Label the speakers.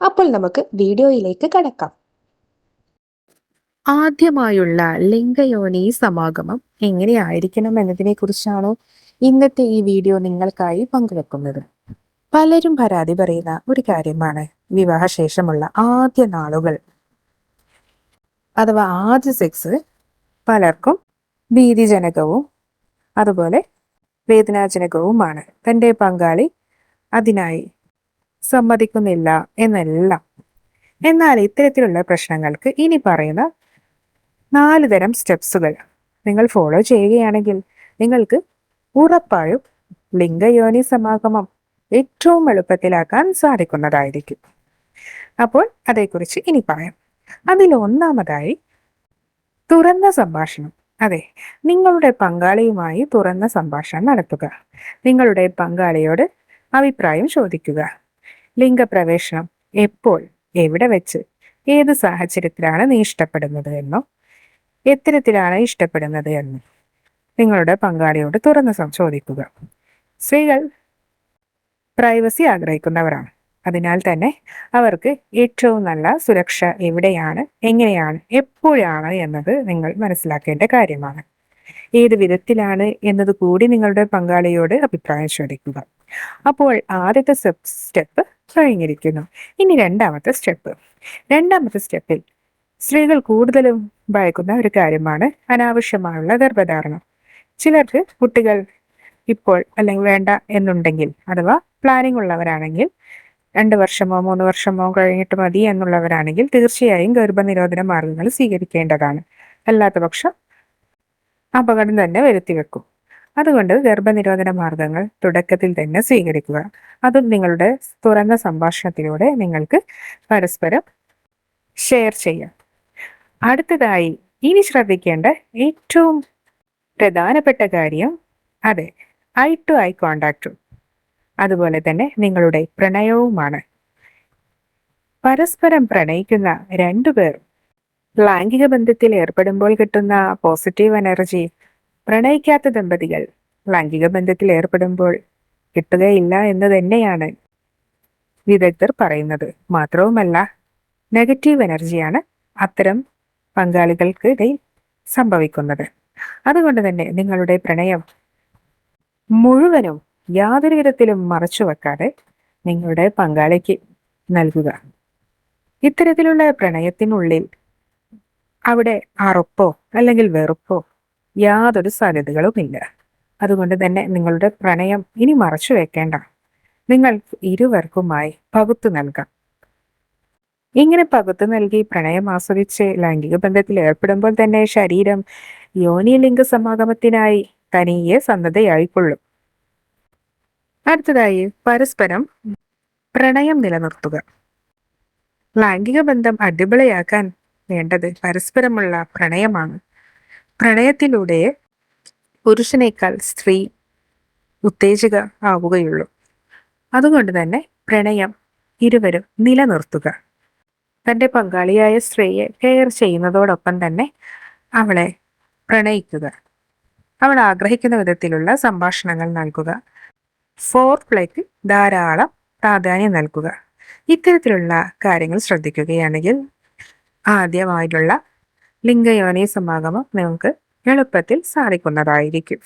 Speaker 1: അപ്പോൾ നമുക്ക് വീഡിയോയിലേക്ക് കടക്കാം.
Speaker 2: ആദ്യമായുള്ള ലിംഗയോനി സമാഗമം എങ്ങനെയായിരിക്കണം എന്നതിനെ കുറിച്ചാണോ ഇന്നത്തെ ഈ വീഡിയോ നിങ്ങൾക്കായി പങ്കുവെക്കുന്നത്. പലരും പരാതി പറയുന്ന ഒരു കാര്യമാണ് വിവാഹശേഷമുള്ള ആദ്യ നാളുകൾ. അഥവാ ആദ്യ സെക്സ് പലർക്കും ഭീതിജനകവും അതുപോലെ വേദനാജനകവുമാണ്. തന്റെ പങ്കാളി അതിനായി സമ്മതിക്കുന്നില്ല എന്നല്ല. എന്നാൽ ഇത്തരത്തിലുള്ള പ്രശ്നങ്ങൾക്ക് ഇനി പറയുന്ന നാല് തരം സ്റ്റെപ്സുകൾ നിങ്ങൾ ഫോളോ ചെയ്യുകയാണെങ്കിൽ നിങ്ങൾക്ക് ഉറപ്പായും ലിംഗയോനി സമാഗമം ഏറ്റവും എളുപ്പത്തിലാക്കാൻ സാധിക്കുന്നതായിരിക്കും. അപ്പോൾ അതേക്കുറിച്ച് ഇനി പറയാം. അതിൽ ഒന്നാമതായി തുറന്ന സംഭാഷണം. അതെ നിങ്ങളുടെ പങ്കാളിയുമായി തുറന്ന സംഭാഷണം നടത്തുക. നിങ്ങളുടെ പങ്കാളിയോട് അഭിപ്രായം ചോദിക്കുക. ലിംഗപ്രവേശനം എപ്പോൾ എവിടെ വെച്ച് ഏത് സാഹചര്യത്തിലാണ് നീ ഇഷ്ടപ്പെടുന്നത് എന്നോ എത്തരത്തിലാണ് ഇഷ്ടപ്പെടുന്നത് എന്നോ നിങ്ങളുടെ പങ്കാളിയോട് തുറന്ന് ചോദിക്കുക. സ്ത്രീകൾ പ്രൈവസി ആഗ്രഹിക്കുന്നവരാണ്. അതിനാൽ തന്നെ അവർക്ക് ഏറ്റവും നല്ല സുരക്ഷ എവിടെയാണ് എങ്ങനെയാണ് എപ്പോഴാണ് എന്നത് നിങ്ങൾ മനസ്സിലാക്കേണ്ട കാര്യമാണ്. ഏത് വിധത്തിലാണ് എന്നത് കൂടി നിങ്ങളുടെ പങ്കാളിയോട് അഭിപ്രായം ചോദിക്കുക. അപ്പോൾ ആദ്യത്തെ സ്റ്റെപ്പ് കഴിഞ്ഞിരിക്കുന്നു. ഇനി രണ്ടാമത്തെ സ്റ്റെപ്പ്. രണ്ടാമത്തെ സ്റ്റെപ്പിൽ സ്ത്രീകൾ കൂടുതലും ഭയക്കുന്ന ഒരു കാര്യമാണ് അനാവശ്യമായുള്ള ഗർഭധാരണം. ചിലർക്ക് കുട്ടികൾ ഇപ്പോൾ അല്ലെങ്കിൽ വേണ്ട എന്നുണ്ടെങ്കിൽ അഥവാ പ്ലാനിംഗ് ഉള്ളവരാണെങ്കിൽ രണ്ട് വർഷമോ മൂന്ന് വർഷമോ കഴിഞ്ഞിട്ട് മതി എന്നുള്ളവരാണെങ്കിൽ തീർച്ചയായും ഗർഭനിരോധന മാർഗങ്ങൾ സ്വീകരിക്കേണ്ടതാണ്. അല്ലാത്ത പക്ഷം അപകടം തന്നെ വരുത്തി വെക്കും. അതുകൊണ്ട് ഗർഭനിരോധന മാർഗങ്ങൾ തുടക്കത്തിൽ തന്നെ സ്വീകരിക്കുക. അതും നിങ്ങളുടെ തുറന്ന സംഭാഷണത്തിലൂടെ നിങ്ങൾക്ക് പരസ്പരം ഷെയർ ചെയ്യാം. അടുത്തതായി ഇനി ശ്രദ്ധിക്കേണ്ട ഏറ്റവും പ്രധാനപ്പെട്ട കാര്യം അതെ ഐ ടു ഐ കോണ്ടാക്റ്റും അതുപോലെ തന്നെ നിങ്ങളുടെ പ്രണയവുമാണ്. പരസ്പരം പ്രണയിക്കുന്ന രണ്ടുപേർ ലൈംഗിക ബന്ധത്തിൽ ഏർപ്പെടുമ്പോൾ കിട്ടുന്ന പോസിറ്റീവ് എനർജി പ്രണയിക്കാത്ത ദമ്പതികൾ ലൈംഗിക ബന്ധത്തിൽ ഏർപ്പെടുമ്പോൾ കിട്ടുകയില്ല എന്ന് തന്നെയാണ് വിദഗ്ധർ പറയുന്നത്. മാത്രവുമല്ല നെഗറ്റീവ് എനർജിയാണ് അത്തരം പങ്കാളികൾക്കിടയിൽ സംഭവിക്കുന്നത്. അതുകൊണ്ട് തന്നെ നിങ്ങളുടെ പ്രണയം മുഴുവനും യാതൊരു വിധത്തിലും മറച്ചു വെക്കാതെ നിങ്ങളുടെ പങ്കാളിക്ക് നൽകുക. ഇത്തരത്തിലുള്ള പ്രണയത്തിനുള്ളിൽ അവിടെ അറുപ്പോ അല്ലെങ്കിൽ വെറുപ്പോ യാതൊരു സാധ്യതകളുമില്ല അതുകൊണ്ട് തന്നെ നിങ്ങളുടെ പ്രണയം ഇനി മറച്ചു വെക്കേണ്ട. നിങ്ങൾ ഇരുവർക്കുമായി പകുത്തു നൽകാം. ഇങ്ങനെ പകുത്തു നൽകി പ്രണയം ആസ്വദിച്ച് ലൈംഗിക ബന്ധത്തിൽ ഏർപ്പെടുമ്പോൾ തന്നെ ശരീരം യോനി ലിംഗ സമാഗമത്തിനായി തനിയെ സന്നദ്ധയായിക്കൊള്ളും. അടുത്തതായി പരസ്പരം പ്രണയം നിലനിർത്തുക. ലൈംഗിക ബന്ധം അടിപൊളിയാക്കാൻ വേണ്ടത് പരസ്പരമുള്ള പ്രണയമാണ്. പ്രണയത്തിലൂടെ പുരുഷനേക്കാൾ സ്ത്രീ ഉത്തേജക ആവുകയുള്ളൂ. അതുകൊണ്ട് തന്നെ പ്രണയം ഇരുവരും നിലനിർത്തുക. തന്റെ പങ്കാളിയായ സ്ത്രീയെ കെയർ ചെയ്യുന്നതോടൊപ്പം തന്നെ അവളെ പ്രണയിക്കുക. അവൾ ആഗ്രഹിക്കുന്ന വിധത്തിലുള്ള സംഭാഷണങ്ങൾ നൽകുക. ഫോർ പ്ലേക്ക് ധാരാളം പ്രാധാന്യം നൽകുക. ഇത്തരത്തിലുള്ള കാര്യങ്ങൾ ശ്രദ്ധിക്കുകയാണെങ്കിൽ ആദ്യമായിട്ടുള്ള ലിംഗയോനി സമാഗമം നിങ്ങൾക്ക് എളുപ്പത്തിൽ സാധിക്കുന്നതായിരിക്കും.